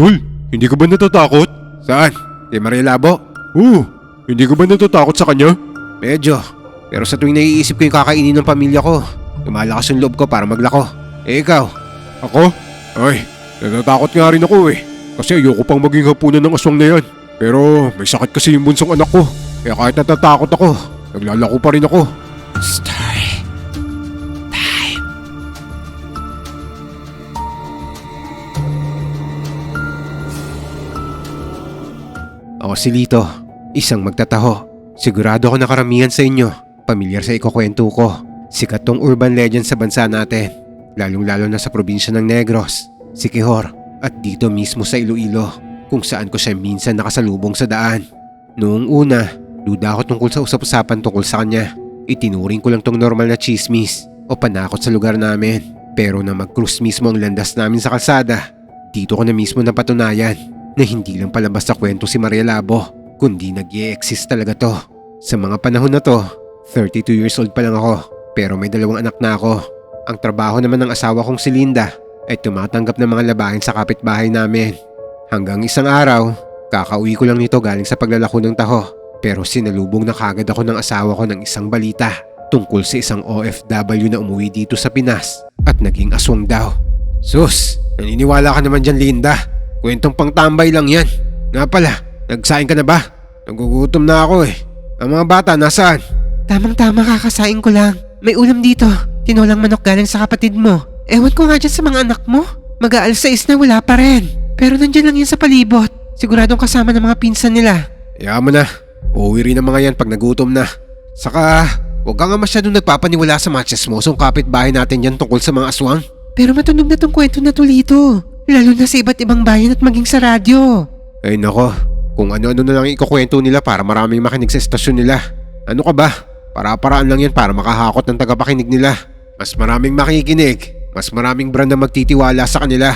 Tol, hindi ka ba natatakot? Saan? Kay Maria Labo? Oo, hindi ka ba natatakot sa kanya? Medyo. Pero sa tuwing naiisip ko yung kakainin ng pamilya ko, lumalakas yung loob ko para maglako. Eh ikaw? Ako? Ay, natatakot nga rin ako eh. Kasi ayoko pang maging hapunan ng aswang na yan. Pero may sakit kasi yung bunsong anak ko. Kaya kahit natatakot ako, naglalako pa rin ako. Story. Ako si Lito, isang magtataho. Sigurado ako na karamihan sa inyo, pamilyar sa ikukwento ko. Sikat tong urban legend sa bansa natin, lalong-lalo na sa probinsya ng Negros, Sikihor, at dito mismo sa Iloilo, kung saan ko siya minsan nakasalubong sa daan. Noong una, duda ako tungkol sa usap-usapan tungkol sa kanya. Itinuring ko lang tong normal na chismis o panakot sa lugar namin. Pero na mag-cruise mismo ang landas namin sa kalsada, dito ko na mismo napatunayan na hindi lang pala basta kwento si Maria Labo, kundi nag exist talaga to. Sa mga panahon na to, 32 years old pa lang ako, pero may dalawang anak na ako. Ang trabaho naman ng asawa kong si Linda ay tumatanggap ng mga labahin sa kapitbahay namin. Hanggang isang araw, kakauwi ko lang nito galing sa paglalako ng taho. Pero sinalubong na kagad ako ng asawa ko ng isang balita tungkol sa isang OFW na umuwi dito sa Pinas at naging aswang daw. Sus, naniniwala ka naman dyan Linda. Kwentong pangtambay lang yan. Nga pala, nagsaing ka na ba? Nagugutom na ako eh. Ang mga bata nasaan? Tamang-tama kakasain ko lang. May ulam dito. Tinolang manok galing sa kapatid mo. Ewan ko nga dyan sa mga anak mo. Mag-aalas sais na wala pa rin. Pero nandyan lang yan sa palibot. Siguradong kasama ng mga pinsan nila. Kaya mo na. Uuwi rin ang mga yan pag nagutom na. Saka, huwag ka nga masyadong nagpapaniwala sa mga chismosong kapitbahay natin yan tungkol sa mga aswang. Pero matunog na tong kwento na to Lito. Lalo na sa iba't ibang bayan at maging sa radyo. Ay nako, kung ano-ano na lang ikukwento nila para maraming makinig sa estasyon nila. Ano ka ba? Para-paraan lang yan para makahakot ng tagapakinig nila. Mas maraming makikinig, mas maraming brand na magtitiwala sa kanila.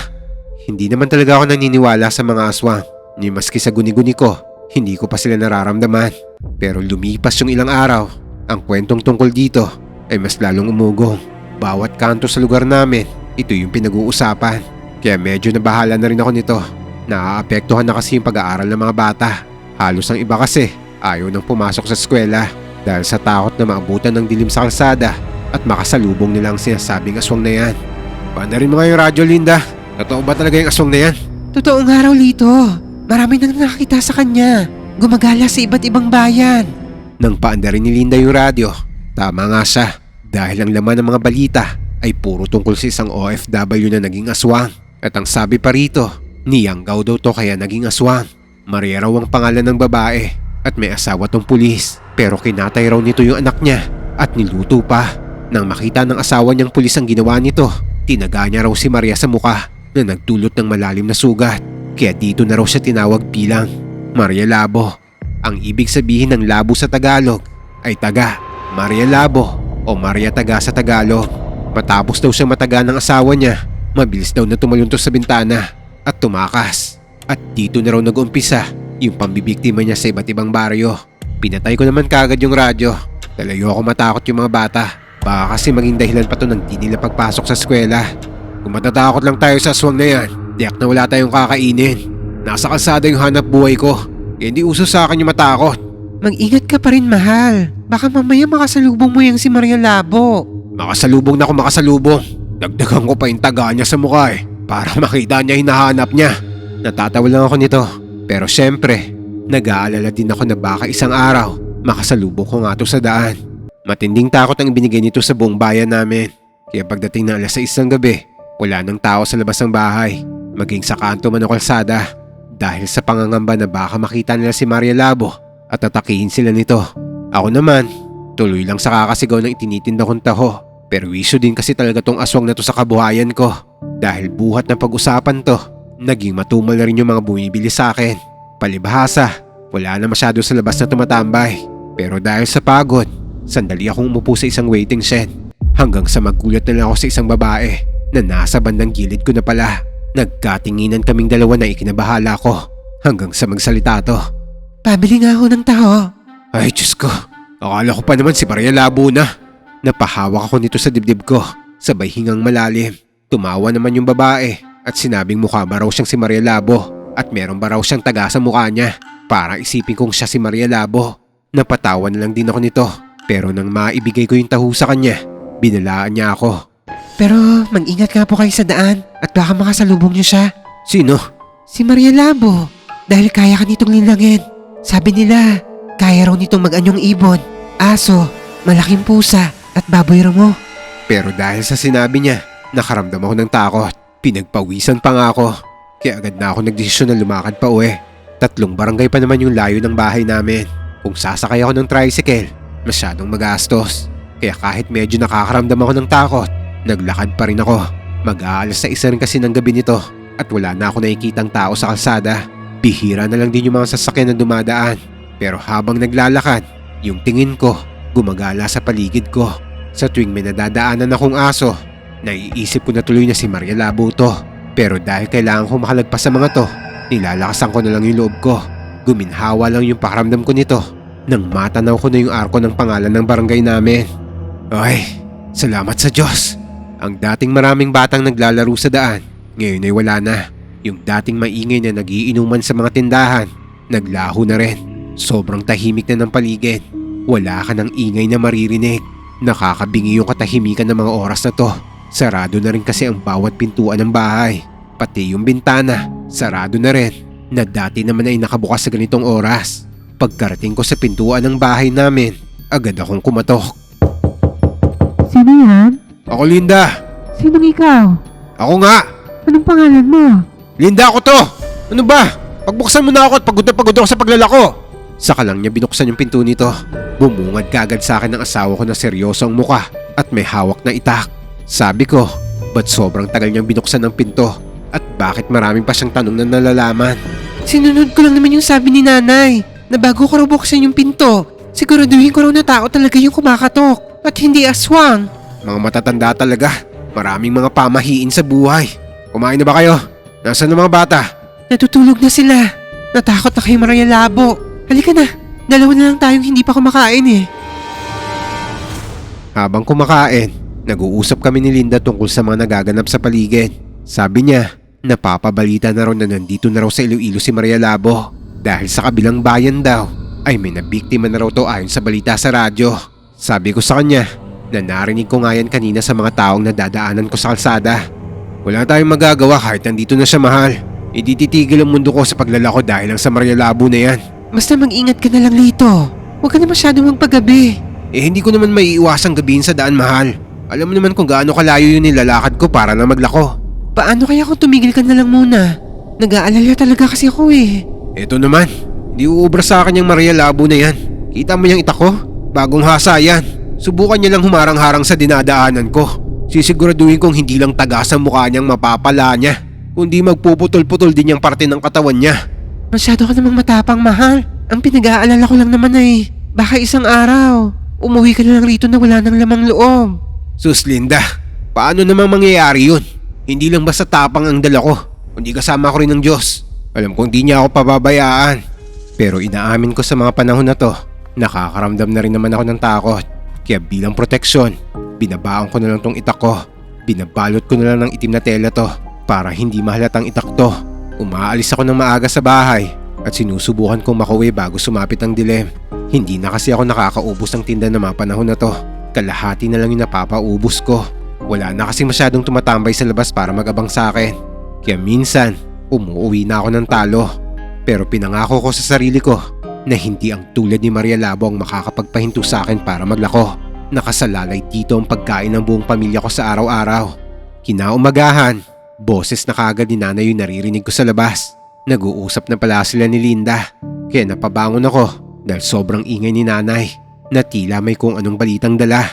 Hindi naman talaga ako naniniwala sa mga aswang. Ni maski sa guni-guni ko, hindi ko pa sila nararamdaman. Pero lumipas yung ilang araw, ang kwentong tungkol dito ay mas lalong umugong. Bawat kanto sa lugar namin, ito yung pinag-uusapan. Kaya medyo nabahala na rin ako nito. Naaapektuhan na kasi yung pag-aaral ng mga bata. Halos ang iba kasi ayaw nang pumasok sa eskwela dahil sa takot na maabutan ng dilim sa kalsada at makasalubong nila ang sinasabing aswang na yan. Paano rin mga yung radyo, Linda? Totoo ba talaga yung aswang na yan? Totoo nga raw Lito. Marami nang nakakita sa kanya. Gumagala sa iba't ibang bayan. Nang paanda rin ni Linda yung radyo, tama nga siya dahil ang laman ng mga balita ay puro tungkol sa isang OFW na naging aswang. At ang sabi pa rito, niyanggaw daw to kaya naging aswang. Maria raw ang pangalan ng babae at may asawa tong pulis. Pero kinatay raw nito yung anak niya at niluto pa. Nang makita ng asawa niyang pulis ang ginawa nito, tinaga niya raw si Maria sa muka na nagdulot ng malalim na sugat. Kaya dito na raw siya tinawag bilang Maria Labo. Ang ibig sabihin ng labo sa Tagalog ay taga, Maria Labo o Maria Taga sa Tagalog. Matapos daw siyang mataga ng asawa niya, mabilis daw na tumaluntos sa bintana at tumakas. At dito na raw nag-umpisa yung pambibiktima niya sa iba't ibang baryo. Pinatay ko naman kagad yung radyo. Lalayo ako matakot yung mga bata. Baka kasi maging dahilan pa to ng di nila pagpasok sa eskwela. Kung matatakot lang tayo sa aswang na yan, diyak na wala tayong kakainin. Nasa kalsada yung hanap buhay ko. Kaya hindi uso sa akin yung matakot. Mag-ingat ka pa rin mahal. Baka mamaya makasalubong mo yung si Maria Labo. Makasalubong na ako makasalubong. Dagdagan ko pa yung taga niya sa mukha eh. Para makita niya hinahanap niya. Natatawa lang ako nito. Pero syempre, nag-aalala din ako na baka isang araw makasalubong ko nga to sa daan. Matinding takot ang binigay nito sa buong bayan namin. Kaya pagdating ng alas 6 ng gabi, wala nang tao sa labas ng bahay. Maging sa kanto man o kalsada. Dahil sa pangangamba na baka makita nila si Maria Labo at tatakihin sila nito. Ako naman, tuloy lang sa kakasigaw ng itinitinda kong taho. Pero issue din kasi talaga tong aswang na to sa kabuhayan ko. Dahil buhat ng pag-usapan to, naging matumal na rin yung mga bumibili sa akin. Palibhasa, wala na masyado sa labas na tumatambay. Pero dahil sa pagod, sandali akong umupo sa isang waiting shed. Hanggang sa magkulat na lang ako sa isang babae na nasa bandang gilid ko na pala. Nagkatinginan kaming dalawa na ikinabahala ko hanggang sa magsalita to. Pabili nga ako ng taho. Ay, Diyos ko. Akala ko pa naman si Maria Labo na. Napahawak ako nito sa dibdib ko. Sabay hingang malalim. Tumawa naman yung babae at sinabing mukha ba raw siyang si Maria Labo at meron ba raw siyang taga sa mukha niya para isipin kong siya si Maria Labo. Napatawa na lang din ako nito pero nang maibigay ko yung taho sa kanya, binalaan niya ako. Pero mag-ingat nga po kayo sa daan at baka makasalubong niyo siya. Sino? Si Maria Labo. Dahil kaya ka nitong linlangin. Sabi nila, kaya raw nitong mag-anyong ibon, aso, malaking pusa at baboy mo. Pero dahil sa sinabi niya, nakaramdam ako ng takot. Pinagpawisan pa nga ako. Kaya agad na ako nagdesisyon na lumakad pa uwi. Tatlong barangay pa naman yung layo ng bahay namin. Kung sasakay ako ng tricycle, masyadong magastos. Kaya kahit medyo nakakaramdam ako ng takot, naglakad pa rin ako. Mag-aalas sa isa rin kasi ng gabi nito at wala na ako nakikitang tao sa kalsada. Bihira na lang din yung mga sasakyan na dumadaan. Pero habang naglalakad, yung tingin ko, gumagala sa paligid ko. Sa tuwing may nadadaanan akong aso, naiisip ko na tuloy na si Maria Labo to. Pero dahil kailangan ko makalagpas sa mga to, nilalakasan ko na lang yung loob ko. Guminhawa lang yung pakaramdam ko nito nang matanaw ko na yung arko ng pangalan ng barangay namin. Ay, salamat sa Diyos. Ang dating maraming batang naglalaro sa daan, ngayon ay wala na. Yung dating maingay na nagiinuman sa mga tindahan, naglaho na rin. Sobrang tahimik na ng paligid. Wala ka ng ingay na maririnig. Nakakabingi yung katahimikan ng mga oras na to. Sarado na rin kasi ang bawat pintuan ng bahay. Pati yung bintana, sarado na rin. Na dati naman ay nakabukas sa ganitong oras. Pagkarating ko sa pintuan ng bahay namin, agad akong kumatok. Sino yan? Ako Linda! Sinong ikaw? Ako nga! Anong pangalan mo? Linda ako to! Ano ba? Pagbuksan mo na ako at pagod na pagod ako sa paglalako! Saka lang niya binuksan yung pinto nito. Bumungad kagad sa akin ng asawa ko na seryoso ang muka at may hawak na itak. Sabi ko, ba't sobrang tagal niyang binuksan ng pinto? At bakit maraming pa siyang tanong na nalalaman? Sinunod ko lang naman yung sabi ni nanay na bago ko raw buksan yung pinto, siguraduhin ko raw na tao talaga yung kumakatok at hindi aswang. Mga matatanda talaga. Maraming mga pamahiin sa buhay. Kumain na ba kayo? Nasaan ang mga bata? Natutulog na sila. Natakot na kay Maria Labo. Halika na, dalawa na lang tayong hindi pa kumakain eh. Habang kumakain, nag-uusap kami ni Linda tungkol sa mga nagaganap sa paligid. Sabi niya, napapabalita na raw na nandito na raw sa Iloilo si Maria Labo. Dahil sa kabilang bayan daw, ay may nabiktima na raw to ayon sa balita sa radyo. Sabi ko sa kanya, na narinig ko nga yan kanina sa mga taong nadadaanan ko sa kalsada. Wala tayong magagawa kahit nandito na siya mahal. Hindi titigil ang mundo ko sa paglalako dahil lang sa Maria Labo na yan. Basta mag-ingat ka na lang dito. Huwag ka na masyadong magpagabi. Eh hindi ko naman maiiwasang gabihin sa daan mahal. Alam mo naman kung gaano kalayo yung nilalakad ko para na maglako. Paano kaya kung tumigil ka na lang muna? Nag-aalala talaga kasi ako eh. Eto naman, di uubra sa akin yung Maria Labo na yan. Kita mo yung itak ko? Bagong hasa yan. Subukan niya lang humarang-harang sa dinadaanan ko. Sisiguraduhin kong hindi lang taga sa mukha niyang mapapala niya, kundi magpuputol-putol din yung parte ng katawan niya. Masyado ka namang matapang, mahal. Ang pinag-aalala ko lang naman ay, baka isang araw, umuwi ka na lang rito na wala nang lamang loob. Sus Linda, paano namang mangyayari yun? Hindi lang basta tapang ang dala ko, kundi kasama ko rin ng Diyos. Alam kong di niya ako pababayaan. Pero inaamin ko sa mga panahon na to, nakakaramdam na rin naman ako ng takot. Kaya bilang proteksyon, binabaon ko na lang tong itak ko. Binabalot ko na lang ng itim na tela to para hindi mahalatang itak to. Umaalis ako ng maaga sa bahay at sinusubukan kong makauwi bago sumapit ang dilim. Hindi na kasi ako nakakaubos ng tinda na mga panahon na to. Kalahati na lang yung napapaubos ko. Wala na kasi masyadong tumatambay sa labas para magabang sa akin. Kaya minsan, umuwi na ako ng talo. Pero pinangako ko sa sarili ko na hindi ang tulad ni Maria Labo ang makakapagpahinto sa akin para maglako. Nakasalalay dito ang pagkain ng buong pamilya ko sa araw-araw. Kinaumagahan, boses na kagad ni nanay yung naririnig ko sa labas. Nag-uusap na pala sila ni Linda. Kaya napabangon ako dahil sobrang ingay ni nanay na tila may kung anong balitang dala.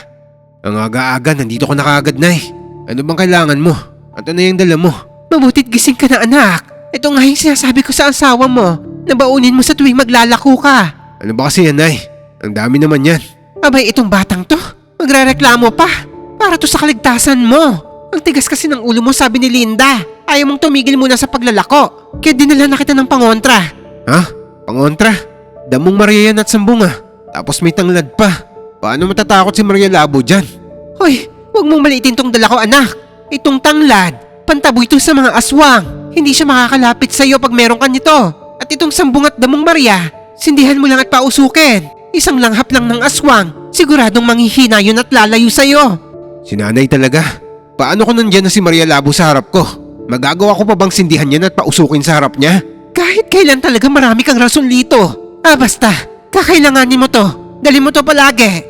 Ang aga-aga, nandito ko na kagad, Nay. Ano bang kailangan mo? At ano yung dala mo? Mabutit gising ka na anak. Ito nga yung sinasabi ko sa asawa mo. Nabaunin mo sa tuwing maglalako ka. Ano ba kasi yan, Nay? Ang dami naman yan. Abay itong batang to, magrereklamo pa. Para to sa kaligtasan mo. Ang tigas kasi ng ulo mo sabi ni Linda. Ayaw mong tumigil muna sa paglalako. Kaya dinala na kita ng pangontra. Ha? Pangontra? Damong Maria yan at sambong ah. Tapos may tanglad pa. Paano matatakot si Maria Labo dyan? Hoy, huwag mong maliitin tong dala ko anak. Itong tanglad. pantaboy to sa mga aswang. Hindi siya makakalapit sa iyo pag meron ka nito. At itong sambong at damong Maria, sindihan mo lang at pausukin. Isang langhap lang ng aswang, siguradong manghihina yun at lalayo sa iyo. Si nanay talaga. Paano ko nandyan na si Maria Labo sa harap ko? Magagawa ko pa bang sindihan yan at pausukin sa harap niya? Kahit kailan talaga marami kang rason lito. Ah basta, kakailanganin mo to. Dali mo to palagi.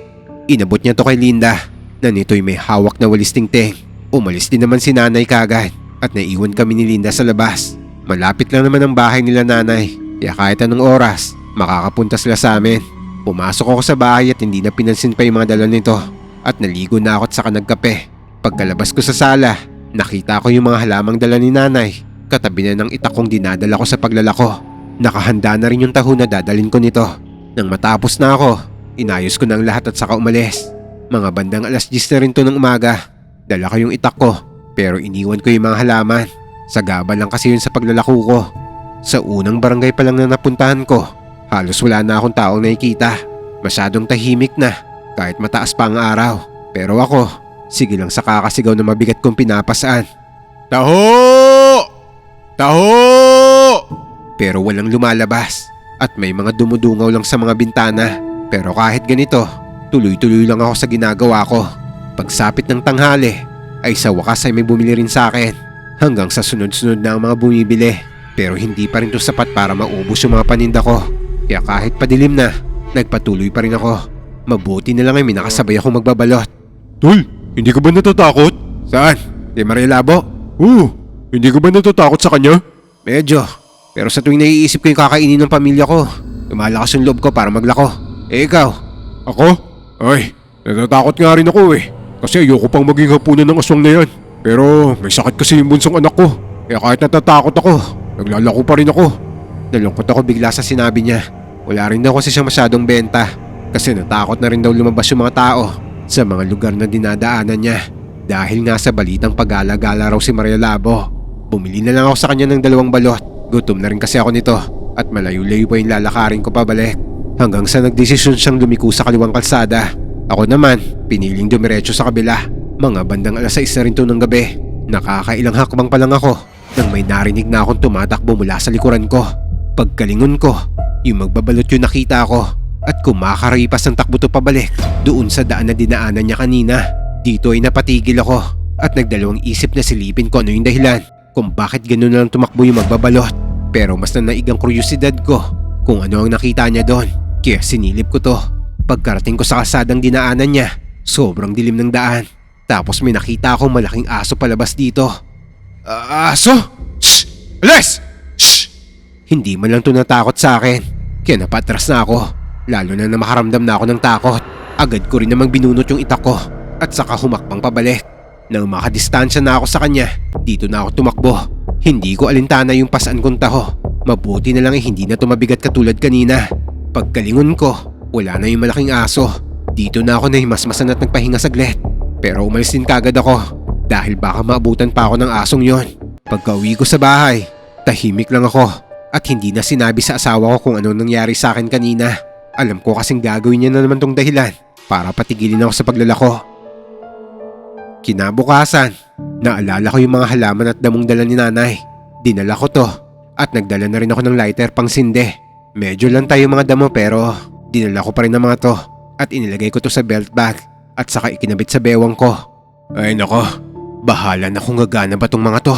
Inabot niya to kay Linda na nito'y may hawak na walis tingting. Umalis din naman si nanay kagad at naiwan kami ni Linda sa labas. Malapit lang naman ang bahay nila nanay kaya kahit anong oras makakapunta sila sa amin. Pumasok ako sa bahay at hindi na pinansin pa yung mga dala nito at naligo na ako at saka nagkape. Pagkalabas ko sa sala, nakita ko yung mga halamang dala ni nanay. Katabi na ng itakong dinadala ko sa paglalako. Nakahanda na rin yung taho na dadalin ko nito. Nang matapos na ako, inayos ko ang lahat at saka umalis. Mga bandang alas 10 na rin to ng umaga. Dala ko yung itak ko, pero iniwan ko yung mga halaman. Sagaba lang kasi yun sa paglalako ko. Sa unang barangay pa lang na napuntahan ko, halos wala na akong taong nakikita. Masyadong tahimik na, kahit mataas pa ang araw. Pero ako, sige lang sa kakasigaw na mabigat kong pinapasaan. Taho! Taho! Pero walang lumalabas at may mga dumudungaw lang sa mga bintana. Pero kahit ganito, tuloy-tuloy lang ako sa ginagawa ko. Pagsapit ng tanghali, ay sa wakas ay may bumili rin sa akin. Hanggang sa sunod-sunod na ang mga bumibili. Pero hindi pa rin to sapat para maubos yung mga paninda ko. Kaya kahit padilim na, nagpatuloy pa rin ako. Mabuti na lang ay may nakasabay akong magbabalot. Tol, hindi ka ba natatakot? Saan? Di Maria Labo? Oo, hindi ka ba natatakot sa kanya? Medyo. Pero sa tuwing naiisip ko yung kakainin ng pamilya ko, lumalakas yung loob ko para maglako. Eh ikaw, Ako? Ay, natatakot nga rin ako eh. Kasi ayoko pang maging hapunan ng aswang na yan. Pero may sakit kasi yung bunsong anak ko. Kaya kahit natatakot ako, naglalako pa rin ako. nalungkot ako bigla sa sinabi niya. Wala rin daw kasi siya masyadong benta. Kasi natakot na rin daw lumabas yung mga tao sa mga lugar na dinadaanan niya. Dahil nga sa balitang pag-alagala raw si Maria Labo. Bumili na lang ako sa kanya ng dalawang balot. Gutom na rin kasi ako nito at malayo-layo pa yung lalakarin ko pabalik. Hanggang sa nagdesisyon siyang lumiko sa kaliwang kalsada. Ako naman, piniling dumiretso sa kabila. Mga bandang alas 6 na rin to ng gabi. Nakakailang hakbang pa lang ako nang may narinig na akong tumatakbo mula sa likuran ko. Pagkalingon ko, yung magbabalot yung nakita ko at kumakaripas ang takbo to pabalik doon sa daan na dinaanan niya kanina. Dito ay napatigil ako at nagdalawang isip na silipin ko ano yung dahilan kung bakit gano'n na lang tumakbo yung magbabalot. Pero mas na naigang kuryosidad ko kung ano ang nakita niya doon. Kaya sinilip ko to. Pagkarating ko sa kasadang dinaanan niya, sobrang dilim ng daan. Tapos may nakita akong malaking aso palabas dito. Ah, aso? Shh! Alis! Shh! Hindi man lang to natakot sa akin. Kaya napatras na ako. Lalo na na makaramdam na ako ng takot. Agad ko rin namang binunot yung itak ko at saka humakbang pabalik. Nang makadistansya na ako sa kanya, dito na ako tumakbo. Hindi ko alintana yung pasan kong taho. Mabuti na lang ay hindi na tumabigat katulad kanina. Pagkalingon ko, wala na yung malaking aso. Dito na ako nahimasmasan at nagpahinga saglit. Pero umalis din kagad ako dahil baka maabutan pa ako ng asong yon. Pagka uwi ko sa bahay, tahimik lang ako at hindi na sinabi sa asawa ko kung ano nangyari sa akin kanina. Alam ko kasing gagawin niya na naman tong dahilan para patigilin ako sa paglalako. Kinabukasan, naalala ko yung mga halaman at damong dala ni nanay. Dinala ko to at nagdala na rin ako ng lighter pang sinde. Medyo lang tayo mga damo pero dinala ko pa rin ang mga to at inilagay ko to sa belt bag at saka ikinabit sa bewang ko. Ay nako, bahala na kung gagana ba tong mga to.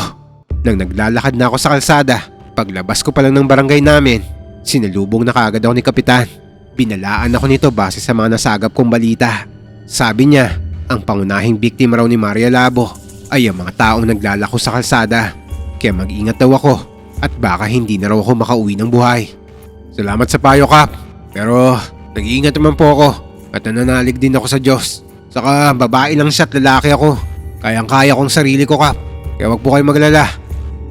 Nang naglalakad na ako sa kalsada, paglabas ko pa lang ng barangay namin, sinalubong na kaagad ako ni Kapitan. Binalaan ako nito base sa mga nasagap kong balita. Sabi niya, ang pangunahing biktima raw ni Maria Labo ay ang mga taong naglalako sa kalsada. Kaya mag-ingat daw ako at baka hindi na raw ako makauwi ng buhay. Salamat sa payo, Kap. Pero nag-iingat naman po ako at nananalig din ako sa Diyos. Saka babae lang siya at lalaki ako. Kayang-kaya kong sarili ko, Kap. Kaya wag po kayo maglala.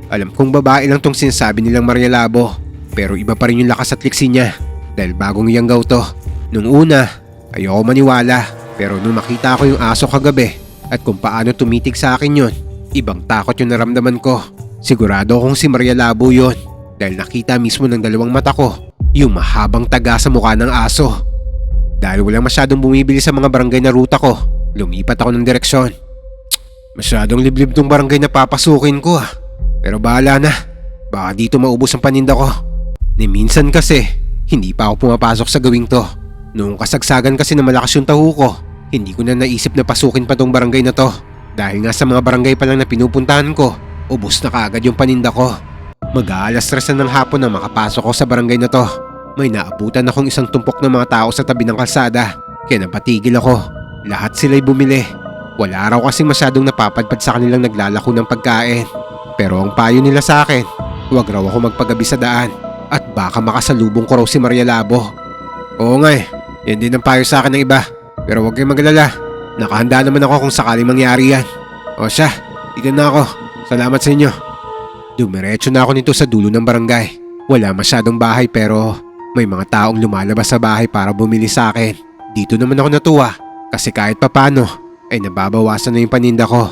Alam kong babae lang tong sinasabi nilang Maria Labo. Pero iba pa rin yung lakas at liksi niya. Dahil bagong yanggaw to. Nung una, ayoko maniwala. Pero nung makita ko yung aso kagabi at kung paano tumitig sa akin yon, ibang takot yung naramdaman ko. Sigurado akong si Maria Labo yon. Dahil nakita mismo ng dalawang mata ko yung mahabang taga sa mukha ng aso. Dahil walang masyadong bumibili sa mga barangay na ruta ko, lumipat ako ng direksyon. Masyadong liblib tong barangay na papasukin ko ah. Pero bahala na. Baka dito maubos ang paninda ko. Ni minsan kasi, hindi pa ako pumapasok sa gawing to. Noong kasagsagan kasi na malakas yung taho ko, hindi ko na naisip na pasukin pa tong barangay na to. Dahil nga sa mga barangay pa lang na pinupuntahan ko, ubos na kaagad yung paninda ko. Mag-aalas tres na ng hapon na makapasok ko sa barangay na to. May naabutan akong isang tumpok ng mga tao sa tabi ng kalsada. Kaya napatigil ako. Lahat sila'y bumili. Wala raw kasing masyadong napapadpad sa kanilang naglalako ng pagkain. Pero ang payo nila sa akin, huwag raw ako magpagabi sa daan at baka makasalubong ko raw si Maria Labo. Oo nga eh, yan din ang payo sa akin ng iba. Pero huwag kayong magalala, nakahanda naman ako kung sakaling mangyari yan. O siya, dito na ako. Salamat sa inyo. Dumiretso na ako nito sa dulo ng barangay. Wala masyadong bahay pero may mga taong lumalabas sa bahay para bumili sa akin. Dito naman ako natuwa kasi kahit papano ay nababawasan na yung paninda ko.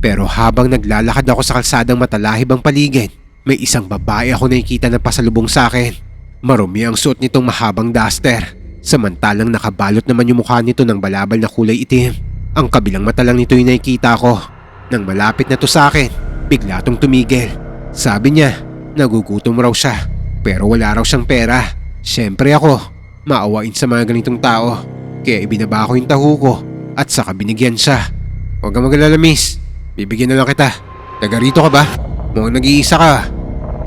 Pero habang naglalakad ako sa kalsadang matalahib ang paligid, may isang babae ako nakikita na pasalubong sa akin. Marumi ang suot nitong mahabang duster. Samantalang nakabalot naman yung mukha nito ng balabal na kulay itim. Ang kabilang mata lang nito yung nakikita ko. Nang malapit na to sa akin, bigla tong tumigil. Sabi niya, nagugutom raw siya. Pero wala raw siyang pera. Siyempre ako, maawain sa mga ganitong tao. Kaya ibinaba ko yung taho ko at saka binigyan siya. Huwag kang magalala miss, bibigyan na lang kita. Taga rito ka ba? Mukhang nag-iisa ka.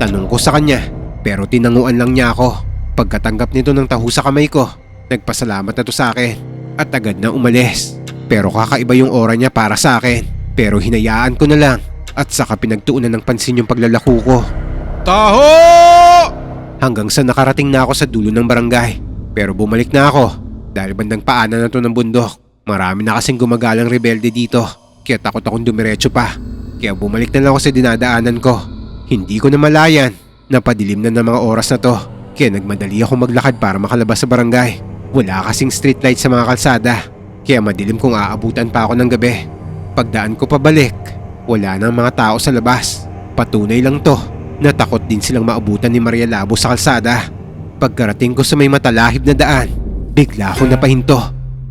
Tanong ko sa kanya, pero tinanguan lang niya ako. Pagkatanggap nito ng taho sa kamay ko, nagpasalamat na to sa akin at agad na umalis. Pero kakaiba yung aura niya para sa akin. Pero hinayaan ko na lang at saka pinagtuunan ng pansin yung paglalako ko. Taho! Hanggang sa nakarating na ako sa dulo ng barangay. Pero bumalik na ako dahil bandang paanan na to ng bundok. Marami na kasing gumagalang rebelde dito. Kaya takot akong dumiretso pa. Kaya bumalik na lang ako sa dinadaanan ko. Hindi ko na malayan. Napadilim na ng mga oras na to. Kaya nagmadali ako maglakad para makalabas sa barangay. Wala kasing streetlight sa mga kalsada. Kaya madilim kung aabutan pa ako ng gabi. Pagdaan ko pabalik, wala nang mga tao sa labas. Patunay lang to na takot din silang maabutan ni Maria Labo sa kalsada. Pagkarating ko sa may matalahib na daan, bigla akong napahinto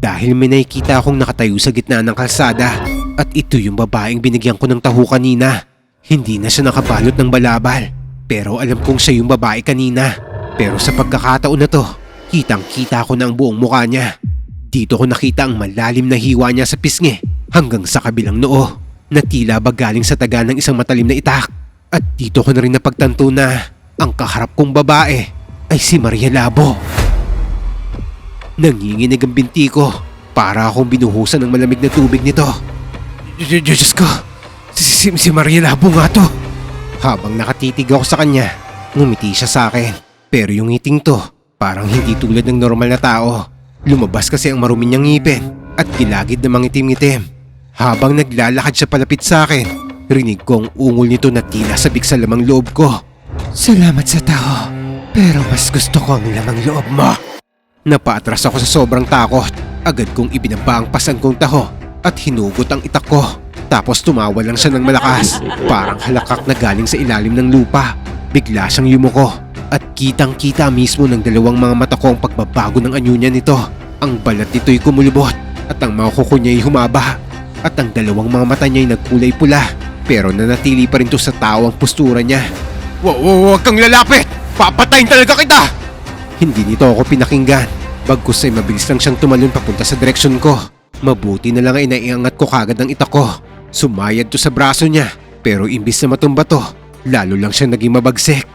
dahil may nakikita akong nakatayo sa gitna ng kalsada at ito yung babaeng binigyan ko ng taho kanina. Hindi na siya nakabalot ng balabal pero alam kong siya yung babae kanina. Pero sa pagkakataon na to, kitang kita ko na ang buong mukha niya. Dito ko nakita ang malalim na hiwa niya sa pisngi hanggang sa kabilang noo na tila ba galing sa taga ng isang matalim na itak. At dito ko na rin napagtanto na ang kaharap kong babae ay si Maria Labo. Nanginginig ang binti ko para akong binuhusan ng malamig na tubig nito. Diyos ko, si, si, si Maria Labo nga to. Habang nakatitig ako sa kanya, ngumiti siya sa akin. Pero yung ngiting to, parang hindi tulad ng normal na tao. Lumabas kasi ang marumi niyang ngipin at gilagid na mangitim-ngitim. Habang naglalakad siya palapit sa akin, rinig ko ang ungol nito na tila sabik sa lamang loob ko. Salamat sa tao, pero mas gusto ko ang lamang loob mo. Napaatras ako sa sobrang takot. Agad kong ibinaba ang pasan kong taho at hinugot ang itak ko. Tapos tumawa lang siya ng malakas. Parang halakak na galing sa ilalim ng lupa. Bigla siyang yumuko at kitang kita mismo ng dalawang mga mata ko ang pagbabago ng anyo niya nito. Ang balat nito'y kumulubot at ang mga kuko niya'y humaba. At ang dalawang mga mata niya'y nagkulay pula. Pero nanatili pa rin to sa tao ang postura niya. Wow, wow, wag kang lalapit! Papatayin talaga kita! Hindi nito ako pinakinggan. Bagkus ay mabilis lang siyang tumalon papunta sa direksyon ko. Mabuti na lang ay naiangat ko kagad ang itak ko. Sumayad to sa braso niya. Pero imbis na matumba to, lalo lang siya naging mabagsik.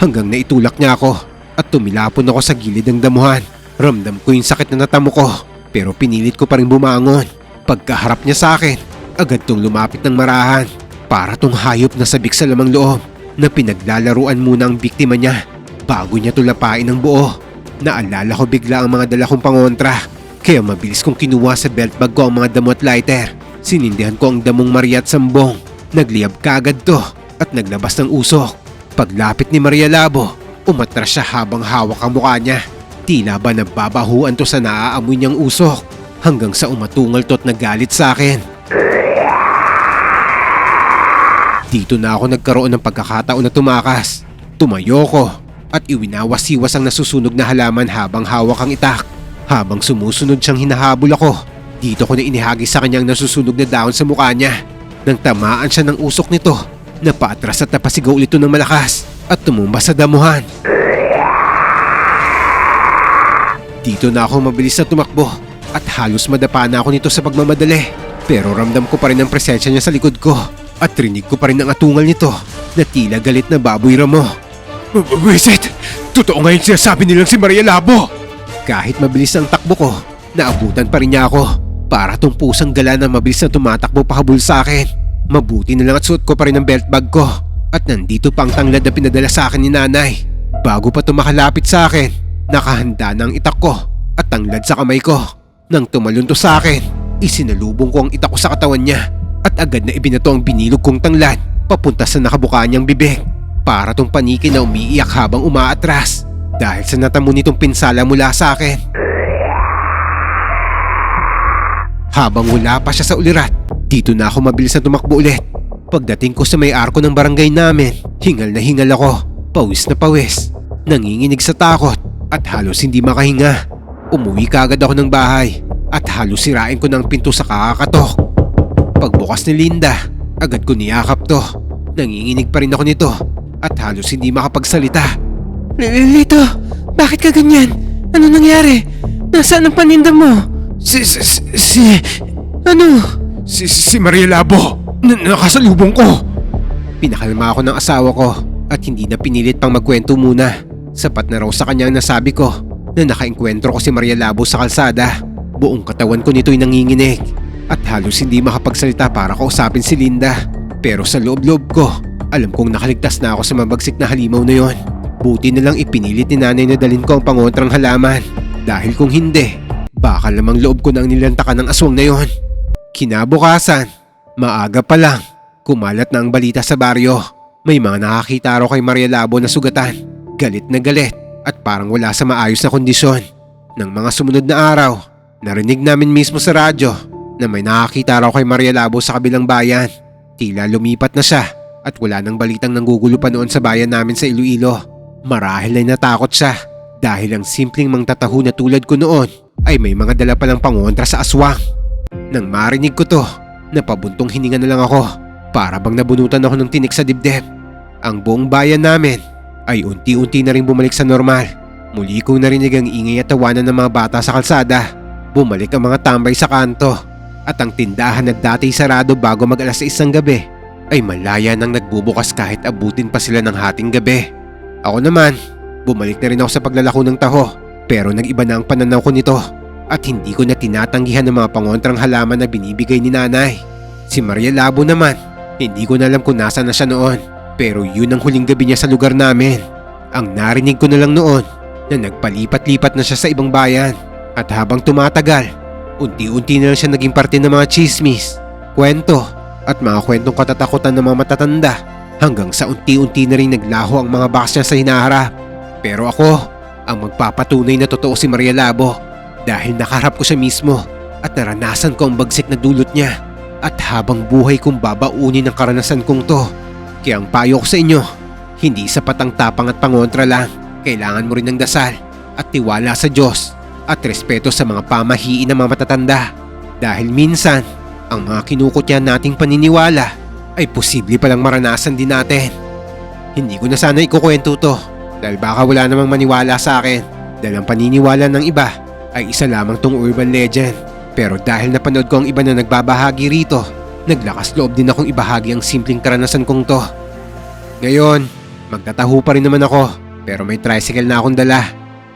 Hanggang naitulak niya ako at tumilapon ako sa gilid ng damuhan. Ramdam ko yung sakit na natamo ko. Pero pinilit ko pa rin bumangon. Pagkaharap niya sa akin, agad tong lumapit ng marahan. Para tong hayop na sabik sa lamang loob na pinaglalaruan muna ang biktima niya bago niya tulapain ng buo. Naalala ko bigla ang mga dala kong pangontra. Kaya mabilis kong kinuha sa belt bag ko ang mga damo at lighter. Sinindihan ko ang damong Maria at Sambong. Nagliyab kagad to at naglabas ng usok. Paglapit ni Maria Labo, umatras siya habang hawak ang mukha niya. Tila ba nababahuan to sa naaamoy niyang usok hanggang sa umatungal to at nagalit sa akin. Dito na ako nagkaroon ng pagkakataon na tumakas. Tumayo ko at iwinawas-iwas ang nasusunog na halaman habang hawak ang itak. Habang sumusunod siyang hinahabol ako, dito ko na inihagi sa kanyang nasusunog na dahon sa mukha niya. Nang tamaan siya ng usok nito, napaatras at napasigaw ulit ng malakas at tumumba sa damuhan. Dito na ako mabilis na tumakbo at halos madapa na ako nito sa pagmamadali. Pero ramdam ko pa rin ang presensya niya sa likod ko at rinig ko pa rin ang atungal nito na tila galit na baboy ramo. Wisit! Totoo nga yung sinasabi nilang si Maria Labo! Kahit mabilis ang takbo ko, naabutan pa rin niya ako. Para tong pusang gala na mabilis na tumatakbo pahabol sa akin. Mabuti na lang at suot ko pa rin ang belt bag ko. At nandito pa ang tanglad na pinadala sa akin ni nanay. Bago pa tumakalapit sa akin, nakahanda na ang itak ko at tanglad sa kamay ko. Nang tumalon to sa akin, isinalubong ko ang itak ko sa katawan niya at agad na ibinato ang binilog kong tanglad papunta sa nakabuka niyang bibig. Para tong paniki na umiiyak habang umaatras dahil sa natamo nitong pinsala mula sa akin. Habang wala pa siya sa ulirat, dito na ako mabilis na tumakbo ulit. Pagdating ko sa may arko ng barangay namin, hingal na hingal ako, pawis na pawis. Nanginginig sa takot at halos hindi makahinga. Umuwi kaagad ako ng bahay at halos sirain ko ng pinto sa kakakatok. Pagbukas ni Linda, agad ko niyakap to. Nanginginig pa rin ako nito at halos hindi makapagsalita. Lito, bakit ka ganyan? Ano nangyari? Nasaan ang paninda mo? Si, si, si, Ano? si, si Maria Labo! Na, nakasalubong ko! Pinakalma ako ng asawa ko at hindi na pinilit pang magkwento muna. Sapat na raw sa kanya ang nasabi ko na nakaengkwentro ko si Maria Labo sa kalsada. Buong katawan ko nito'y nanginginig at halos hindi makapagsalita para kausapin si Linda. Pero sa loob-loob ko, alam kong nakaligtas na ako sa mabagsik na halimaw na yon. Buti na lang ipinilit ni nanay na dalhin ko ang pangontrang halaman. Dahil kung hindi, baka lamang loob ko nang nilantakan ng aswang na yon. Kinabukasan, maaga pa lang, kumalat na ang balita sa baryo. May mga nakakita raw kay Maria Labo na sugatan, galit na galit at parang wala sa maayos na kondisyon. Nang mga sumunod na araw, narinig namin mismo sa radyo na may nakakita raw kay Maria Labo sa kabilang bayan. Tila lumipat na siya at wala nang balitang nanggugulo pa noon sa bayan namin sa Iloilo. Marahil ay natakot siya dahil ang simpleng mangtataho na tulad ko noon ay may mga dala palang pangontra sa aswang. Nang marinig ko to, napabuntong hininga na lang ako para bang nabunutan ako ng tinik sa dibdib. Ang buong bayan namin ay unti-unti na rin bumalik sa normal. Muli kong narinig ang ingay at tawanan ng mga bata sa kalsada. Bumalik ang mga tambay sa kanto at ang tindahan na dati sarado bago mag alas 6 ng gabi ay malaya nang nagbubukas kahit abutin pa sila ng hating gabi. Ako naman, bumalik na rin ako sa paglalako ng taho pero nag-iba na ang pananaw ko nito at hindi ko na tinatanggihan ng mga pangontrang halaman na binibigay ni nanay. Si Maria Labo naman, hindi ko na alam kung nasa na siya noon pero yun ang huling gabi niya sa lugar namin. Ang narinig ko na lang noon na nagpalipat-lipat na siya sa ibang bayan at habang tumatagal, unti-unti na lang siya naging parte ng mga chismis, kwento at mga kwentong katatakutan ng mga matatanda hanggang sa unti-unti na rin naglaho ang mga baks niya sa hinaharap. Pero ako, ang magpapatunay na totoo si Maria Labo dahil nakarap ko siya mismo at naranasan ko ang bagsik na dulot niya at habang buhay kong babaunin ang karanasan kong to. Kaya ang payo ko sa inyo, hindi sapat ang tapang at pangontra lang. Kailangan mo rin ng dasal at tiwala sa Diyos at respeto sa mga pamahiin ng mga matatanda. Dahil minsan, ang mga kinukutya nating paniniwala ay posible palang maranasan din natin. Hindi ko na sana ikukwento to dahil baka wala namang maniwala sa akin dahil ang paniniwala ng iba ay isa lamang tong urban legend. Pero dahil napanood ko ang iba na nagbabahagi rito, naglakas loob din akong ibahagi ang simpleng karanasan kong to. Ngayon, magtataho pa rin naman ako pero may tricycle na akong dala.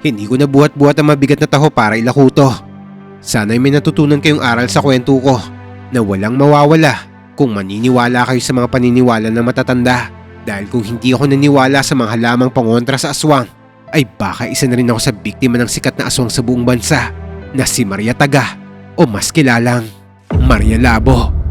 Hindi ko na buhat-buhat ang mabigat na taho para ilako to. Sana'y may natutunan kayong aral sa kwento ko na walang mawawala kung maniniwala kayo sa mga paniniwala ng matatanda. Dahil kung hindi ako naniwala sa mga halamang pangontra sa aswang, ay baka isa na rin ako sa biktima ng sikat na aswang sa buong bansa na si Maria Taga o mas kilalang Maria Labo.